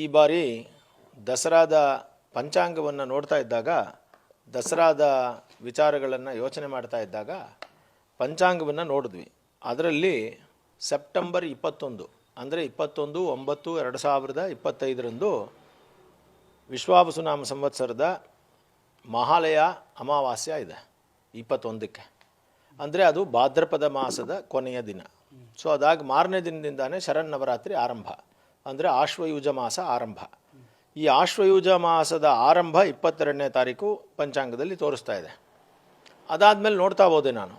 ಈ ಬಾರಿ ದಸರಾದ ಪಂಚಾಂಗವನ್ನು ನೋಡ್ತಾ ಇದ್ದಾಗ, ದಸರಾದ ವಿಚಾರಗಳನ್ನು ಯೋಚನೆ ಮಾಡ್ತಾ ಇದ್ದಾಗ ಪಂಚಾಂಗವನ್ನು ನೋಡಿದ್ವಿ. ಅದರಲ್ಲಿ ಸೆಪ್ಟೆಂಬರ್ ಇಪ್ಪತ್ತೊಂದು, ಅಂದರೆ ಇಪ್ಪತ್ತೊಂದು, ಒಂಬತ್ತು, ಎರಡು ಸಾವಿರದ ಇಪ್ಪತ್ತೈದರಂದು ವಿಶ್ವಾವಸುನಾಮ ಸಂವತ್ಸರದ ಮಹಾಲಯ ಅಮಾವಾಸ್ಯ ಇದೆ, ಇಪ್ಪತ್ತೊಂದಕ್ಕೆ. ಅಂದರೆ ಅದು ಭಾದ್ರಪದ ಮಾಸದ ಕೊನೆಯ ದಿನ. ಸೊ ಅದಾಗಿ ಮಾರನೇ ದಿನದಿಂದಾನೇ ಶರನ್ನವರಾತ್ರಿ ಆರಂಭ. ಅಂದರೆ ಆಶ್ವಯುಜ ಮಾಸ ಆರಂಭ. ಈ ಆಶ್ವಯುಜ ಮಾಸದ ಆರಂಭ ಇಪ್ಪತ್ತೆರಡನೇ ತಾರೀಕು ಪಂಚಾಂಗದಲ್ಲಿ ತೋರಿಸ್ತಾ ಇದೆ. ಅದಾದಮೇಲೆ ನೋಡ್ತಾ ಹೋದೆ ನಾನು.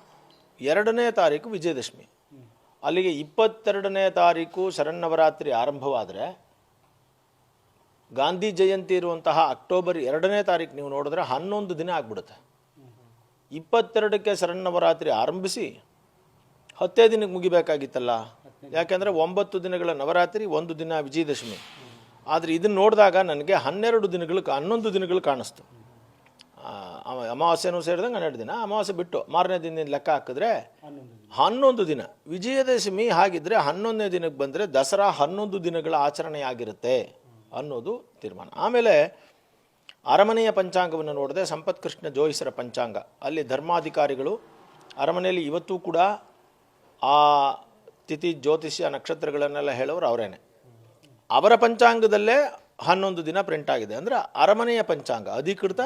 ಎರಡನೇ ತಾರೀಕು ವಿಜಯದಶಮಿ. ಅಲ್ಲಿಗೆ ಇಪ್ಪತ್ತೆರಡನೇ ತಾರೀಕು ಶರನ್ನವರಾತ್ರಿ ಆರಂಭವಾದರೆ ಗಾಂಧಿ ಜಯಂತಿ ಇರುವಂತಹ ಅಕ್ಟೋಬರ್ ಎರಡನೇ ತಾರೀಕು ನೀವು ನೋಡಿದ್ರೆ ಹನ್ನೊಂದು ದಿನ ಆಗ್ಬಿಡುತ್ತೆ. ಇಪ್ಪತ್ತೆರಡಕ್ಕೆ ಶರನ್ನವರಾತ್ರಿ ಆರಂಭಿಸಿ ಹತ್ತೇ ದಿನಕ್ಕೆ ಮುಗಿಬೇಕಾಗಿತ್ತಲ್ಲ? ಯಾಕೆಂದರೆ ಒಂಬತ್ತು ದಿನಗಳ ನವರಾತ್ರಿ, ಒಂದು ದಿನ ವಿಜಯದಶಮಿ. ಆದರೆ ಇದನ್ನು ನೋಡಿದಾಗ ನನಗೆ ಹನ್ನೆರಡು ದಿನಗಳು ಹನ್ನೊಂದು ದಿನಗಳು ಕಾಣಿಸ್ತು. ಅಮಾವಾಸ್ಯೆನೂ ಸೇರಿದಂಗೆ ಹನ್ನೆರಡು ದಿನ. ಅಮಾವಾಸ್ಯೆ ಬಿಟ್ಟು ಮಾರನೇ ದಿನದಿಂದ ಲೆಕ್ಕ ಹಾಕಿದ್ರೆ ಹನ್ನೊಂದು ದಿನ. ವಿಜಯದಶಮಿ ಹಾಗಿದ್ರೆ ಹನ್ನೊಂದನೇ ದಿನಕ್ಕೆ ಬಂದರೆ ದಸರಾ ಹನ್ನೊಂದು ದಿನಗಳ ಆಚರಣೆ ಆಗಿರುತ್ತೆ ಅನ್ನೋದು ತೀರ್ಮಾನ. ಆಮೇಲೆ ಅರಮನೆಯ ಪಂಚಾಂಗವನ್ನು ನೋಡಿದೆ ಸಂಪತ್ ಕೃಷ್ಣ ಜೋಯಿಸರ ಪಂಚಾಂಗ. ಅಲ್ಲಿ ಧರ್ಮಾಧಿಕಾರಿಗಳು ಅರಮನೆಯಲ್ಲಿ ಇವತ್ತೂ ಕೂಡ ಆ ತಿಥಿ ಜ್ಯೋತಿಷ್ಯ ನಕ್ಷತ್ರಗಳನ್ನೆಲ್ಲ ಹೇಳೋರು ಅವರೇನೆ. ಅವರ ಪಂಚಾಂಗದಲ್ಲೇ ಹನ್ನೊಂದು ದಿನ ಪ್ರಿಂಟ್ ಆಗಿದೆ. ಅಂದರೆ ಅರಮನೆಯ ಪಂಚಾಂಗ, ಅಧಿಕೃತ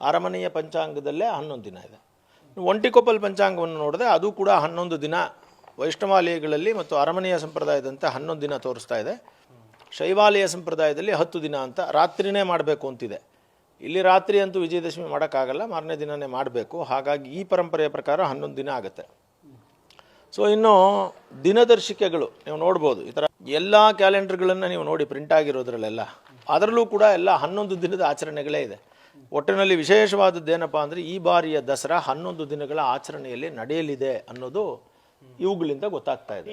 ಅರಮನೆಯ ಪಂಚಾಂಗದಲ್ಲೇ ಹನ್ನೊಂದು ದಿನ ಇದೆ. ಒಂಟಿಕೊಪ್ಪಲ್ ಪಂಚಾಂಗವನ್ನು ನೋಡಿದೆ ಅದು ಕೂಡ ಹನ್ನೊಂದು ದಿನ ವೈಷ್ಣವಾಲಯಗಳಲ್ಲಿ ಮತ್ತು ಅರಮನೆಯ ಸಂಪ್ರದಾಯದಂತೆ ಹನ್ನೊಂದು ದಿನ ತೋರಿಸ್ತಾ ಇದೆ. ಶೈವಾಲಯ ಸಂಪ್ರದಾಯದಲ್ಲಿ ಹತ್ತು ದಿನ ಅಂತ ರಾತ್ರಿನೇ ಮಾಡಬೇಕು ಅಂತಿದೆ. ಇಲ್ಲಿ ರಾತ್ರಿ ಅಂತೂ ವಿಜಯದಶಮಿ ಮಾಡೋಕ್ಕಾಗಲ್ಲ, ಮಾರನೇ ದಿನನೇ ಮಾಡಬೇಕು. ಹಾಗಾಗಿ ಈ ಪರಂಪರೆಯ ಪ್ರಕಾರ ಹನ್ನೊಂದು ದಿನ ಆಗುತ್ತೆ. ಸೊ ಇನ್ನು ದಿನದರ್ಶಿಕೆಗಳು, ನೀವು ನೋಡ್ಬೋದು, ಈ ಥರ ಎಲ್ಲ ಕ್ಯಾಲೆಂಡರ್ಗಳನ್ನು ನೀವು ನೋಡಿ ಪ್ರಿಂಟ್ ಆಗಿರೋದ್ರಲ್ಲೆಲ್ಲ, ಅದರಲ್ಲೂ ಕೂಡ ಎಲ್ಲ ಹನ್ನೊಂದು ದಿನದ ಆಚರಣೆಗಳೇ ಇದೆ. ಒಟ್ಟಿನಲ್ಲಿ ವಿಶೇಷವಾದದ್ದು ಏನಪ್ಪ ಅಂದರೆ, ಈ ಬಾರಿಯ ದಸರಾ ಹನ್ನೊಂದು ದಿನಗಳ ಆಚರಣೆಯಲ್ಲಿ ನಡೆಯಲಿದೆ ಅನ್ನೋದು ಇವುಗಳಿಂದ ಗೊತ್ತಾಗ್ತಾ ಇದೆ.